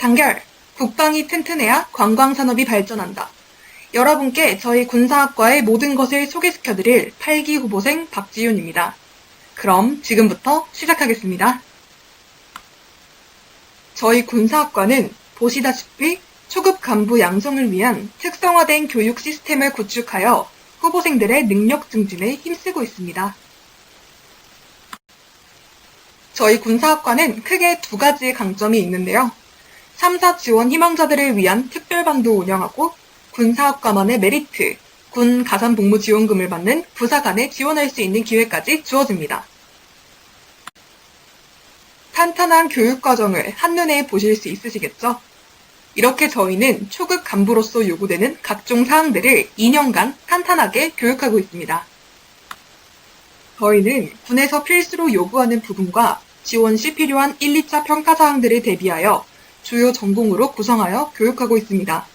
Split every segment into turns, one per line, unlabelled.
단결! 국방이 튼튼해야 관광산업이 발전한다. 여러분께 저희 군사학과의 모든 것을 소개시켜드릴 8기 후보생 박지윤입니다. 그럼 지금부터 시작하겠습니다. 저희 군사학과는 보시다시피 초급 간부 양성을 위한 특성화된 교육 시스템을 구축하여 후보생들의 능력 증진에 힘쓰고 있습니다. 저희 군사학과는 크게 두 가지 강점이 있는데요. 3사 지원 희망자들을 위한 특별반도 운영하고 군사학과만의 메리트, 군 가산복무 지원금을 받는 부사관에 지원할 수 있는 기회까지 주어집니다. 탄탄한 교육과정을 한눈에 보실 수 있으시겠죠? 이렇게 저희는 초급 간부로서 요구되는 각종 사항들을 2년간 탄탄하게 교육하고 있습니다. 저희는 군에서 필수로 요구하는 부분과 지원 시 필요한 1, 2차 평가 사항들을 대비하여 주요 전공으로 구성하여 교육하고 있습니다.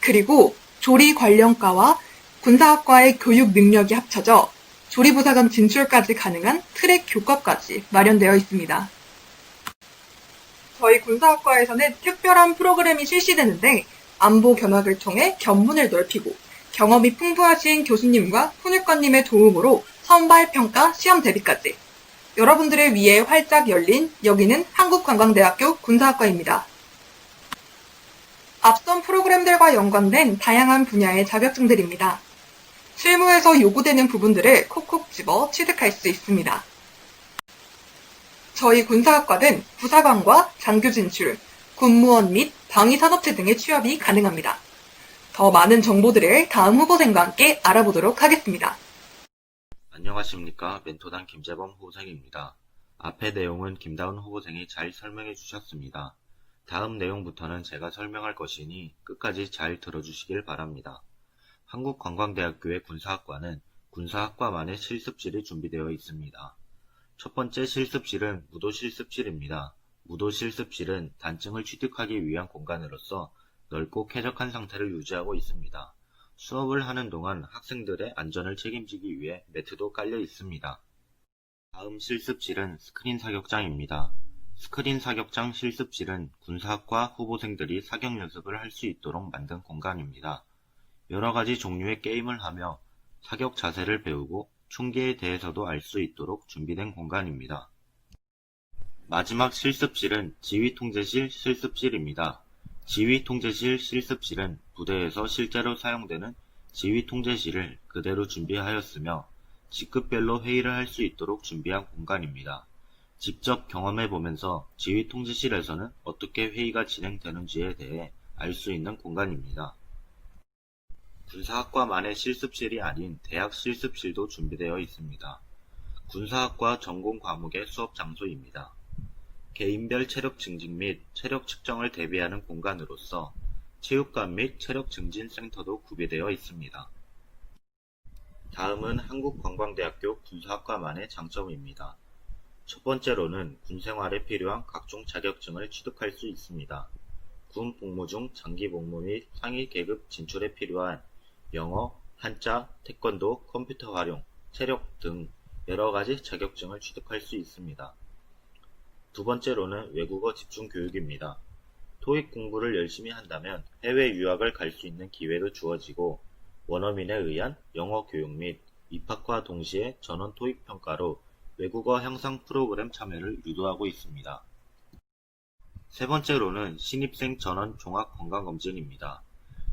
그리고 조리 관련과와 군사학과의 교육 능력이 합쳐져 조리부사관 진출까지 가능한 트랙 교과까지 마련되어 있습니다. 저희 군사학과에서는 특별한 프로그램이 실시되는데 안보 견학을 통해 견문을 넓히고 경험이 풍부하신 교수님과 훈육관님의 도움으로 선발 평가 시험 대비까지 여러분들을 위해 활짝 열린 여기는 한국관광대학교 군사학과입니다. 앞선 프로그램들과 연관된 다양한 분야의 자격증들입니다. 실무에서 요구되는 부분들을 콕콕 집어 취득할 수 있습니다. 저희 군사학과는 부사관과 장교 진출, 군무원 및 방위산업체 등의 취업이 가능합니다. 더 많은 정보들을 다음 후보생과 함께 알아보도록 하겠습니다.
안녕하십니까. 멘토단 김재범 후보생입니다. 앞의 내용은 김다운 후보생이 잘 설명해 주셨습니다. 다음 내용부터는 제가 설명할 것이니 끝까지 잘 들어주시길 바랍니다. 한국관광대학교의 군사학과는 군사학과만의 실습실이 준비되어 있습니다. 첫 번째 실습실은 무도실습실입니다. 무도실습실은 단층을 취득하기 위한 공간으로서 넓고 쾌적한 상태를 유지하고 있습니다. 수업을 하는 동안 학생들의 안전을 책임지기 위해 매트도 깔려 있습니다. 다음 실습실은 스크린 사격장입니다. 스크린 사격장 실습실은 군사학과 후보생들이 사격 연습을 할 수 있도록 만든 공간입니다. 여러 가지 종류의 게임을 하며 사격 자세를 배우고 총기에 대해서도 알 수 있도록 준비된 공간입니다. 마지막 실습실은 지휘통제실 실습실입니다. 지휘통제실 실습실은 부대에서 실제로 사용되는 지휘통제실을 그대로 준비하였으며 직급별로 회의를 할 수 있도록 준비한 공간입니다. 직접 경험해 보면서 지휘통제실에서는 어떻게 회의가 진행되는지에 대해 알 수 있는 공간입니다. 군사학과만의 실습실이 아닌 대학 실습실도 준비되어 있습니다. 군사학과 전공 과목의 수업 장소입니다. 개인별 체력 증진 및 체력 측정을 대비하는 공간으로서 체육관 및 체력 증진 센터도 구비되어 있습니다. 다음은 한국관광대학교 군사학과만의 장점입니다. 첫 번째로는 군 생활에 필요한 각종 자격증을 취득할 수 있습니다. 군 복무 중 장기 복무 및 상위 계급 진출에 필요한 영어, 한자, 태권도, 컴퓨터 활용, 체력 등 여러 가지 자격증을 취득할 수 있습니다. 두 번째로는 외국어 집중 교육입니다. 토익 공부를 열심히 한다면 해외 유학을 갈 수 있는 기회도 주어지고 원어민에 의한 영어 교육 및 입학과 동시에 전원 토익 평가로 외국어 향상 프로그램 참여를 유도하고 있습니다. 세 번째로는 신입생 전원 종합 건강검진입니다.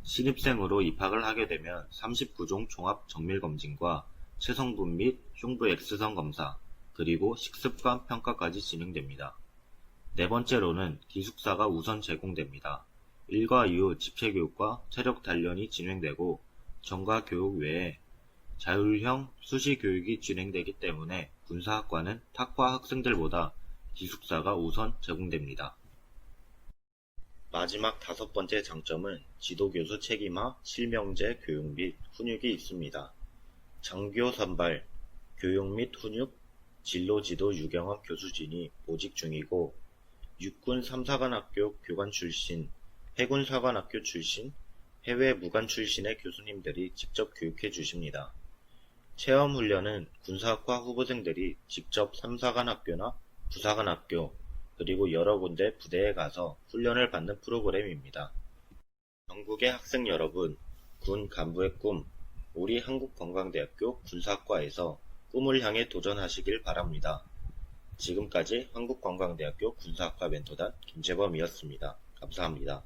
신입생으로 입학을 하게 되면 39종 종합 정밀검진과 체성분 및 흉부 X선 검사, 그리고 식습관 평가까지 진행됩니다. 네 번째로는 기숙사가 우선 제공됩니다. 일과 이후 집체교육과 체력 단련이 진행되고 전과 교육 외에 자율형 수시 교육이 진행되기 때문에 군사학과는 탁과 학생들보다 기숙사가 우선 제공됩니다. 마지막 다섯 번째 장점은 지도교수 책임화 실명제 교육 및 훈육이 있습니다. 장교 선발, 교육 및 훈육, 진로지도 유경험 교수진이 모집 중이고 육군 3사관학교 교관 출신, 해군 사관학교 출신, 해외 무관 출신의 교수님들이 직접 교육해 주십니다. 체험 훈련은 군사학과 후보생들이 직접 3사관학교나 부사관학교, 그리고 여러 군데 부대에 가서 훈련을 받는 프로그램입니다. 전국의 학생 여러분, 군 간부의 꿈, 우리 한국관광대학교 군사학과에서 꿈을 향해 도전하시길 바랍니다. 지금까지 한국관광대학교 군사학과 멘토단 김재범이었습니다. 감사합니다.